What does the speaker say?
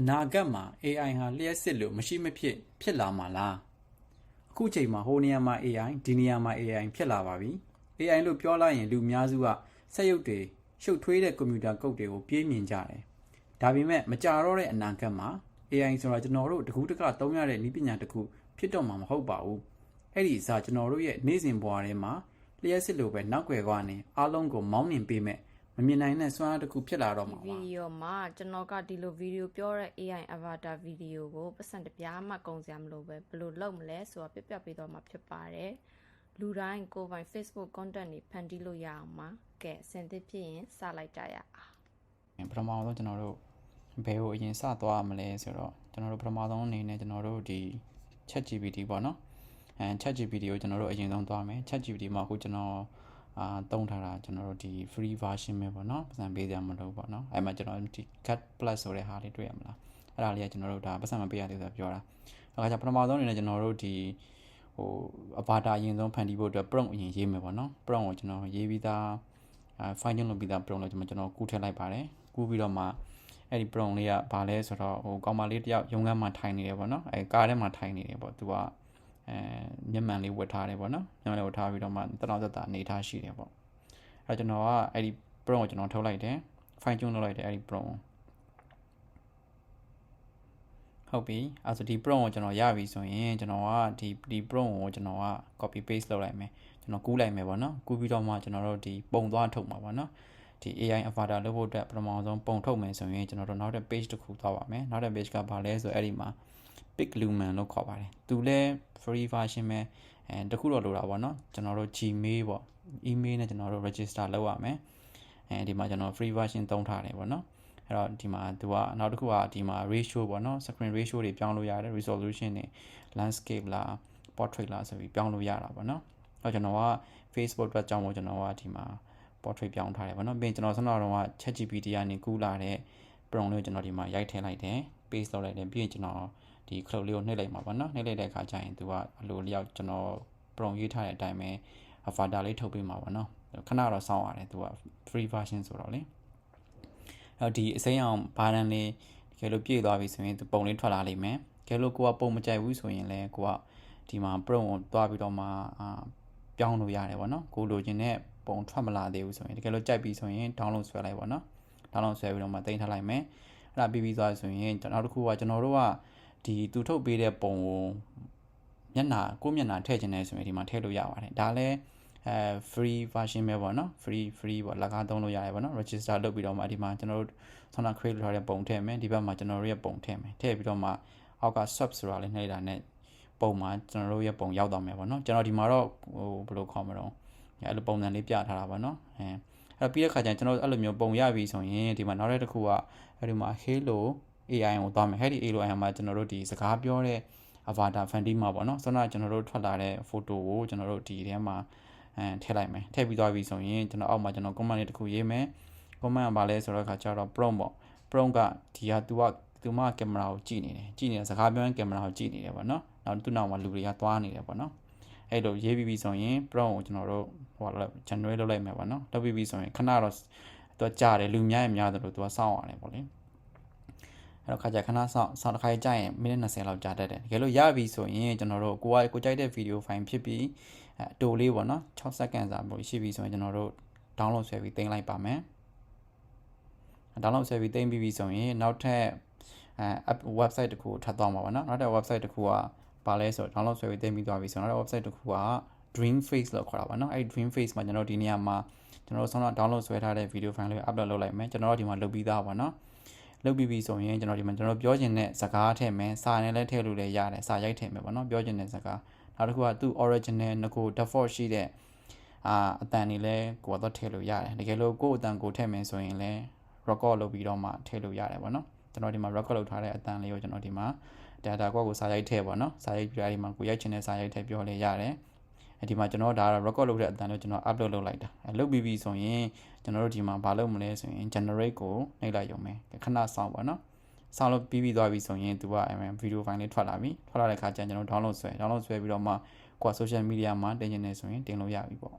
အနာဂတ်မှာ AI ဟာလျှက်စစ်လို့မရှိမဖြစ်ဖြစ်လာမှာလားအခုချိန်မှာဟိုနေရာမှာ AI ဒီနေရာမှာ AI ဖြစ်လာပါပြီ AI လို့ပြောလိုက်ရင်လူအများစုကစက်ရုပ်တွေရှုပ်ထွေးတဲ့ကွန်ပျူတာကုတ်တွေကိုပြေးမြင်ကြတယ်ဒါပေမဲ့မကြတော့တဲ့အနာဂတ်မှာ AI ဆိုတာကျွန်တော်တို့တကူးတကသုံးရတဲ့နည်းပညာတစ်ခုဖြစ်တော့မှာမဟုတ်ပါဘူးအဲ့ဒီအစားကျွန်တော်တို့ရဲ့နေ့စဉ်ဘဝထဲမှာလျှက်စစ်လို့ပဲနောက်ွယ်ကနေအားလုံးကိုမောင်းနှင်ပေးမဲ့ မမြင်နိုင်တဲ့စွမ်းအားတစ်ခုဖြစ်လာတော့မှာဗီပါဒီယိုမှာကျွန်တော်ကဒီလိုဗီဒီယိုပြောတဲ့ AI avatar ဗီဒီယိုကိုပတ်စံတစ်ပြားမှကုန်စရာမလိုပဲဘယ်လိုလုပ်မလဲဆိုတာပြပြပေးတော့မှာဖြစ်ပါတယ်လူတိုင်းကိုယ်ပိုင် Facebook content တွေဖန်တီးလို့ရအောင်ပါကဲအဆင်သင့်ဖြစ်ရင်စလိုက်ကြရအောင်ပထမဆုံးကျွန်တော်တို့ဘယ်ကိုအရင်စသွားမလဲဆိုတော့ကျွန်တော်တို့ပထမဆုံးအနေနဲ့ကျွန်တော်တို့ဒီ ChatGPT ပေါ့နော်အဲ ChatGPT ကိုကျွန်တော်တို့အရင်ဆုံးသွားမယ် ChatGPT မှာအခုကျွန်တော် အာတုံးထားတာကျွန်တော်တို့ဒီ free version ပဲပေါ့နော်ပတ်စံပေးကြမလို့ပေါ့နော်အဲမှာကျွန်တော်ဒီ cut plus ဆိုတဲ့ဟာလေးတွေ့ရမလားအဲ့ဒါလေးကကျွန်တော်တို့ဒါပတ်စံမပေးရသေးဘူးဆိုပြောတာအခါကျပထမဆုံးအနေနဲ့ကျွန်တော်တို့ဒီဟို avatar အရင်ဆုံးဖန်တီးဖို့အတွက် prompt အရင်ရေးမယ်ပေါ့နော် prompt ကိုကျွန်တော်ရေးပြီးသားအဲ file လုပ်ပြီးသား prompt လို့ကျွန်တော်ကျွန်တော်ကူးထည့်လိုက်ပါတယ်ကူးပြီးတော့မှအဲ့ဒီ prompt လေးကဘာလဲဆိုတော့ဟိုကောင်မလေးတယောက်ရုံးခန်းမှာထိုင်နေတယ်ပေါ့နော်အဲကားထဲမှာထိုင်နေတယ်ပေါ့သူက အဲမျက်မှန်လေးဝတ်ထားတယ်ပေါ့နော်မျက်မှန်လေးဝတ်ထားပြီးတော့မှတနောက်သက်တာအနေထားရှိတယ်ပေါ့အဲကျွန်တော်ကအဲ့ဒီ prompt ကိုကျွန်တော်ထုတ်လိုက်တယ် fine tune လုပ်လိုက်တယ်အဲ့ဒီ prompt ကိုဟုတ်ပြီအဲဆိုဒီ prompt ကိုကျွန်တော်ရပြီဆိုရင်ကျွန်တော်ကဒီဒီ prompt ကိုကျွန်တော်က copy paste လုပ်လိုက်မယ်ကျွန်တော်ကူးလိုက်မယ်ပေါ့နော်ကူးပြီးတော့မှကျွန်တော်တို့ဒီပုံသွားထုတ်မှာပေါ့နော်ဒီ AI avatar လုပ်ဖို့အတွက်ပထမဆုံးပုံထုတ်မယ်ဆိုရင်ကျွန်တော်တို့နောက်တဲ့ page တစ်ခုသွားပါမယ်နောက်တဲ့ page ကဘာလဲဆိုအဲ့ဒီမှာ pick lumen လို့ခေါ်ပါတယ်သူလဲ free version ပဲအဲတခုတော့လိုတာပေါ့နော်ကျွန်တော်တို့ gmail ပေါ့ email နဲ့ကျွန်တော်တို့ register လုပ်ရမယ်အဲဒီမှာကျွန်တော် free version သုံးထားတယ်ပေါ့နော်အဲ့တော့ဒီမှာသူကနောက်တစ်ခုကဒီမှာ ratio ပေါ့နော် screen ratio တွေပြောင်းလို့ရတယ် resolution တွေ landscape လား portrait လားဆိုပြီးပြောင်းလို့ရတာပေါ့နော်အဲ့တော့ကျွန်တော်က Facebook အတွက်ကြောင်းမို့ကျွန်တော်ကဒီမှာ portrait ပြောင်းထားတယ်ပေါ့နော်ပြီးရင်ကျွန်တော်ဆန္ဒတော့က ChatGPT ကနေကူးလာတဲ့ prompt လေးကိုကျွန်တော်ဒီမှာရိုက်ထည့်လိုက်တယ် paste လုပ်လိုက်တယ်ပြီးရင်ကျွန်တော် ဒီ cloud လေးကိုနှိပ်လိုက်မှာပေါ့နော်နှိပ်လိုက်တဲ့အခါကျရင်သူကအလိုလျောက်ကျွန်တော် prompt ရေးထားတဲ့အတိုင်းပဲ avatar လေးထုတ်ပေးမှာပေါ့နော်ခဏတော့စောင့်ရတယ်သူက free version ဆိုတော့လေအဲ့ဒီအစိမ်းအောင်ဘာတန်းလေးတကယ်လို့ပြည့်သွားပြီဆိုရင်သူပုံလေးထွက်လာလိမ့်မယ်တကယ်လို့ကိုကပုံမကြိုက်ဘူးဆိုရင်လည်းကိုကဒီမှာ prompt ကိုတွားပြီးတော့မှအာပြောင်းလို့ရတယ်ပေါ့နော်ကိုလိုချင်တဲ့ပုံထွက်မလာသေးဘူးဆိုရင်တကယ်လို့ကြိုက်ပြီဆိုရင် download ဆွဲလိုက်ပေါ့နော် download ဆွဲပြီးတော့မှတင်ထားလိုက်မယ်အဲ့ဒါပြီးပြီးသွားဆိုရင်နောက်တစ်ခုကကျွန်တော်တို့က ဒီသူထုတ်ပေးတဲ့ပုံကိုမျက်နှာကိုမျက်နှာထည့်ခြင်းနဲ့ဆိုရင်ဒီမှာထည့်လို့ရပါတယ်ဒါလည်းအဲ free version ပဲပေါ့နော် free free ပေါ့လက်ကားသုံးလို့ရတယ်ပေါ့နော် register လုပ်ပြီးတော့မှဒီမှာကျွန်တော်တို့ဆောင်း create လုပ်ထားတဲ့ပုံထည့်မယ်ဒီဘက်မှာကျွန်တော်တို့ရဲ့ပုံထည့်မယ်ထည့်ပြီးတော့မှအောက်က sub ဆိုတာလေးနှိပ်တာနဲ့ပုံမှာကျွန်တော်တို့ရဲ့ပုံရောက်သွားမယ်ပေါ့နော်ကျွန်တော်ဒီမှာတော့ဟိုဘယ်လိုခေါ်မလို့အဲ့လိုပုံစံလေးပြထားတာပါနော်အဲအဲ့ပြီးတဲ့ခါကျရင်ကျွန်တော်အဲ့လိုမျိုးပုံရပြီဆိုရင်ဒီမှာနောက်တစ်ခုကအဲ့ဒီမှာ hello AI ကိုသွားမယ် hello AI မှာကျွန်တော်တို့ဒီစကားပြောတဲ့ avatar fanty မှာပေါ့နော်ဆိုတော့ကျွန်တော်တို့ထွက်လာတဲ့ photo ကိုကျွန်တော်တို့ဒီထဲမှာအဲထည့်လိုက်မယ်ထည့်ပြီးသွားပြီဆိုရင်ကျွန်တော်အောက်မှာကျွန်တော် comment လေးတစ်ခုရေးမယ် comment ကဘာလဲဆိုတော့ခါကျတော့ prompt ပေါ့ prompt ကဒီဟာ तू ကသူမကင်မရာကိုကြည့်နေတယ်ကြည့်နေတဲ့စကားပြောရင်ကင်မရာကိုကြည့်နေတယ်ပေါ့နော်နောက်သူ့နောက်မှာလူတွေကသွားနေတယ်ပေါ့နော်အဲ့လိုရေးပြီးပြီဆိုရင် prompt ကိုကျွန်တော်တို့ဟိုလောက် generate လုပ်လိုက်မယ်ပေါ့နော်လုပ်ပြီးပြီဆိုရင်ခဏတော့သူကြားတယ်လူများရင်များတယ်လို့သူကစောင့်ရတယ်ပေါ့လေ အဲ့တော့ခါကြခဏစောင့်စောင့်တစ်ခါကြာရင်မိနစ်20လောက်ကြာတတ်တယ်တကယ်လို့ရပြီဆိုရင်ကျွန်တော်တို့ကိုကကိုကြိုက်တဲ့ဗီဒီယိုဖိုင်ဖြစ်ပြီးအတူလေးပေါ့နော်6စက္ကန့်စာပို့ရှိပြီဆိုရင်ကျွန်တော်တို့ download ဆွဲပြီးတင်လိုက်ပါမယ် download ဆွဲပြီးတင်ပြီးပြီဆိုရင်နောက်ထပ်အဲ website တစ်ခုထပ်သွားမှာပါเนาะနောက်ထပ် website တစ်ခုကဘာလဲဆိုတော့ download ဆွဲပြီးတင်ပြီးသွားပြီဆိုတော့နောက်ထပ် website တစ်ခုက dream face လို့ခေါ်တာပါเนาะအဲ့ dream face မှာကျွန်တော်ဒီနေရာမှာကျွန်တော်တို့ဆောင်းတော့ download ဆွဲထားတဲ့ video file လေးကို upload လုပ်လိုက်မယ်ကျွန်တော်တို့ဒီမှာလုပ်ပြီးသားပါเนาะ လုပ်ပြီးပြီဆိုရင်ကျွန်တော်ဒီမှာကျွန်တော်ပြောချင်တဲ့စကားထည့်မယ်စာနဲ့လည်းထည့်လို့လည်းရတယ်စာရိုက်ထည့်မယ်ပေါ့နော်ပြောချင်တဲ့စကားနောက်တစ်ခုကသူ့ original ငကို default ရှိတဲ့အာအတန်တွေလည်းကိုယ်တော့ထည့်လို့ရတယ်တကယ်လို့ကိုယ့်အတန်ကိုထည့်မယ်ဆိုရင်လည်း record လုပ်ပြီးတော့မှထည့်လို့ရတယ်ပေါ့နော်ကျွန်တော်ဒီမှာ record လုပ်ထားတဲ့အတန်လေးကိုကျွန်တော်ဒီမှာ data ကိုကိုစာရိုက်ထည့်ပေါ့နော်စာရိုက်ပြီးတော့ဒီမှာကိုရိုက်ချင်တဲ့စာရိုက်ထည့်ပြောလဲရတယ် ဒီမှာကျွန်တော်ဒါကတော့ record လုပ်တဲ့အတန်လေးကိုကျွန်တော် upload လုပ်လိုက်တာအဲလုပ်ပြီးပြီဆိုရင်ကျွန်တော်တို့ဒီမှာမလုပ်မလဲဆိုရင် generate ကိုနှိပ်လိုက်ရုံပဲခဏစောင့်ပေါ့နော်ဆောင်းလို့ပြီးပြီးသွားပြီဆိုရင်သူကအဲဗီဒီယိုဖိုင်လေးထွက်လာပြီထွက်လာတဲ့အခါကျရင်ကျွန်တော် download ဆွဲ download ဆွဲပြီးတော့မှကိုယ် social media မှာတင်နေနေဆိုရင်တင်လို့ရပြီပေါ့